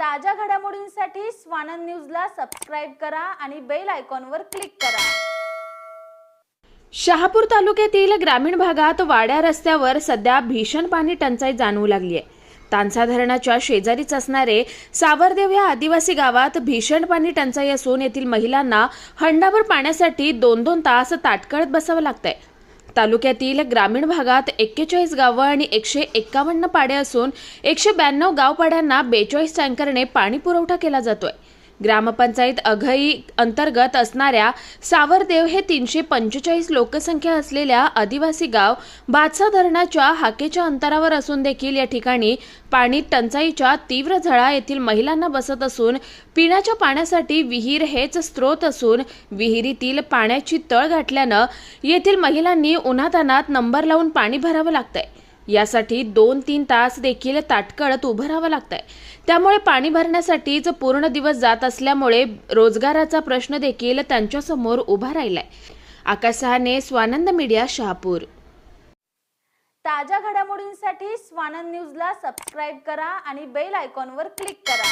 ताज्या घडामोडींसाठी स्वानंद न्यूजला सबस्क्राईब करा आणि बेल आयकॉनवर क्लिक करा. शहापूर तालुक्यातील ग्रामीण भागात वाड्या रस्त्यावर सध्या भीषण पाणी टंचाई जाणवू लागली आहे तानसा धरणाच्या शेजारीच असणारे सावरदेव या आदिवासी गावात भीषण पाणी टंचाई असून येथील महिलांना हंडाभर पाण्यासाठी दोन दोन तास ताटकळत बसावं लागतंय. तालुक्यातील ग्रामीण भागात एक्केचाळीस गावं आणि एकशे एक्कावन्न पाडे असून एकशे ब्याण्णव गावपाड्यांना बेचाळीस टँकरने पाणी पुरवठा केला जातोय. ग्रामपंचायत अघई अंतर्गत असणाऱ्या सावरदेव हे तीनशे पंचेचाळीस लोकसंख्या असलेल्या आदिवासी गाव बादसा धरणाच्या हाकेच्या अंतरावर असून देखील या ठिकाणी पाणी टंचाईच्या तीव्र झळा येथील महिलांना बसत असून पिण्याच्या पाण्यासाठी विहीर हेच स्रोत असून विहिरीतील पाण्याची तळ गाठल्यानं येथील महिलांनी उन्हातानात नंबर लावून पाणी भरावं लागतंय. यासाठी दोन तीन तास देखील ताटकळत उभं राहावं लागतंय. त्यामुळे पाणी भरण्यासाठीच पूर्ण दिवस जात असल्यामुळे रोजगाराचा प्रश्न देखील त्यांच्यासमोर उभा राहिलाय. आकाश सहाने स्वानंद मीडिया शहापूर. ताज्या घडामोडींसाठी स्वानंद न्यूजला सबस्क्राईब करा आणि बेल आयकॉनवर क्लिक करा.